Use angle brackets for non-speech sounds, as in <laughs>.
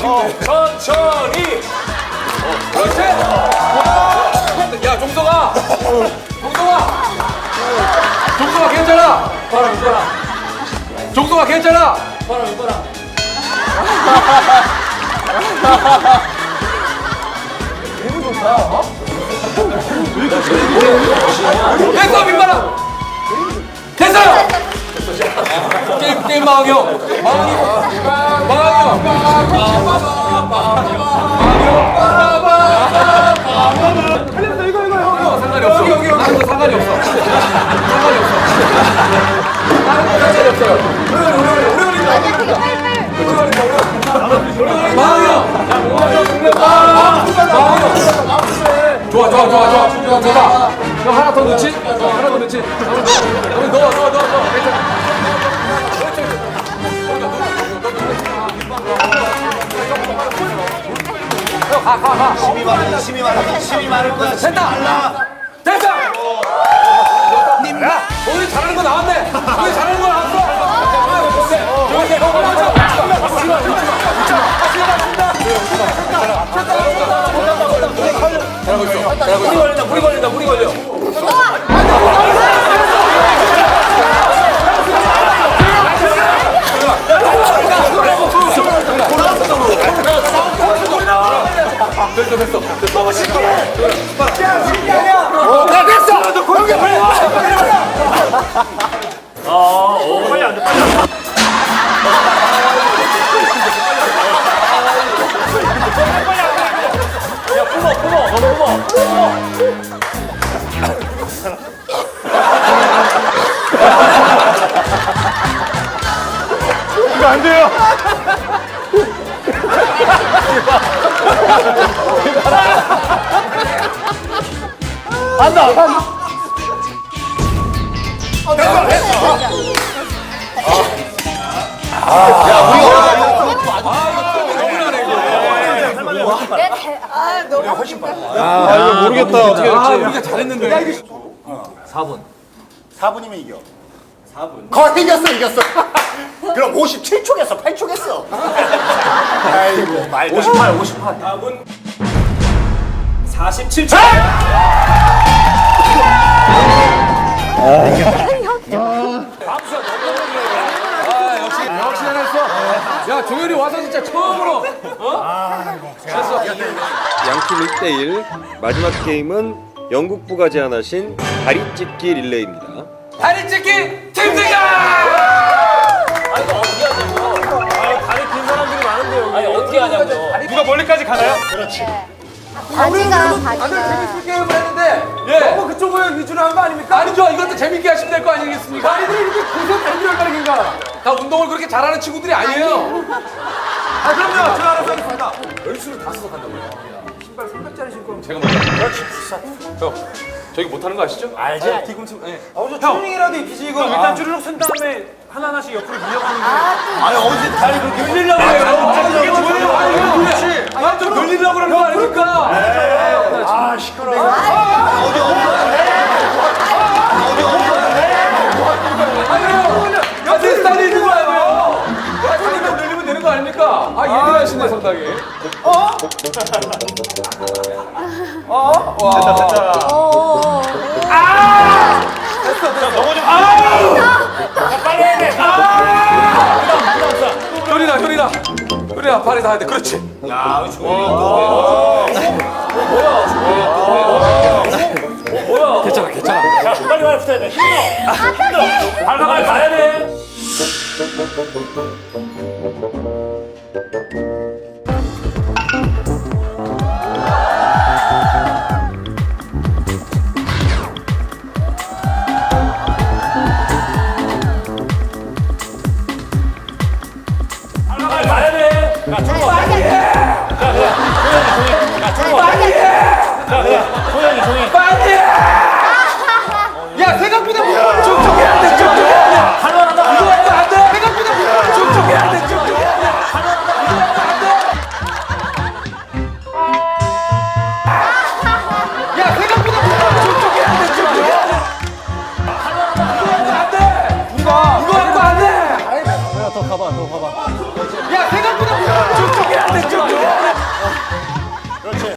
천천히. 어, 그렇지. 야, 종석아. 종석아. 종석아, 괜찮아. 봐라, 이거라. 종석아, 괜찮아. 봐라, 이거라. 됐어, 민바람. 됐어요. 게임, 게임 망 하요. 망하요. 망하요. 상관이 없어. 여기, 여기, 여기. 다른 거 상관이 없어. 상관이 없어. 다른 거 상관이 없어요. 오래 걸린다, 오래 걸린다. 망하요. 망하요. 좋아, 좋아, 좋아, 좋아. 좋아, 좋아. 형 하나 더 넣지? 하나 더 넣지? 형 넣어, 넣어, 넣어, 넣어. 가, 가, 가. 힘이 많은 힘이 많은 힘이 많은 거야. 됐다! 됐어! 아, 이거 모르겠다. 어떻게 아. 우리가 잘했는데. 4분이면 이겨. 4분. 거의 이겼어 이겼어. <laughs> 그럼 57초 겠어 8초 겠어. 아이고 말도. 58 58. 47초. 아, 역시 잘했어. 야, 종현이 와서 진짜 처음으로 양팀 1대1 마지막 게임은 영국부가 제안하신 다리 찢기 릴레이입니다. 다리 찢기 팀승자! 누가 멀리까지 가나요? 바지가 다들 바지가 재밌을 게임을 했는데 예. 너무 그쪽을 위주로 한 거 아닙니까? 아니죠. 이것도 재밌게 하시면 될 거 아니겠습니까? 잘하는 친구들이 아니에요. 아 그럼요. 제가 알아서 하겠습니다. 열수를 다 써서 간다고요. 신발 300짜리 신고 하면 제가 먼저. 그렇지. 형, 저기 못하는 거 아시죠? 알지. 뒤꿈치. 예. 어, 저 추닝이라도 입히지 이거. 일단 주르륵 쓴 다음에 하나 하나씩 옆으로 밀려가는 거. 아니 어제 다리 그렇게 어? 어? 와. 됐다, 됐다. 오. 효린아, 효린아. 효린아, 발에 닿아야 돼. 그렇지. 야, 뭐야? 괜찮아, 괜찮아. 빨리 와야 붙어야 돼. 힘들어. 힘들어. 발가락 가야 돼.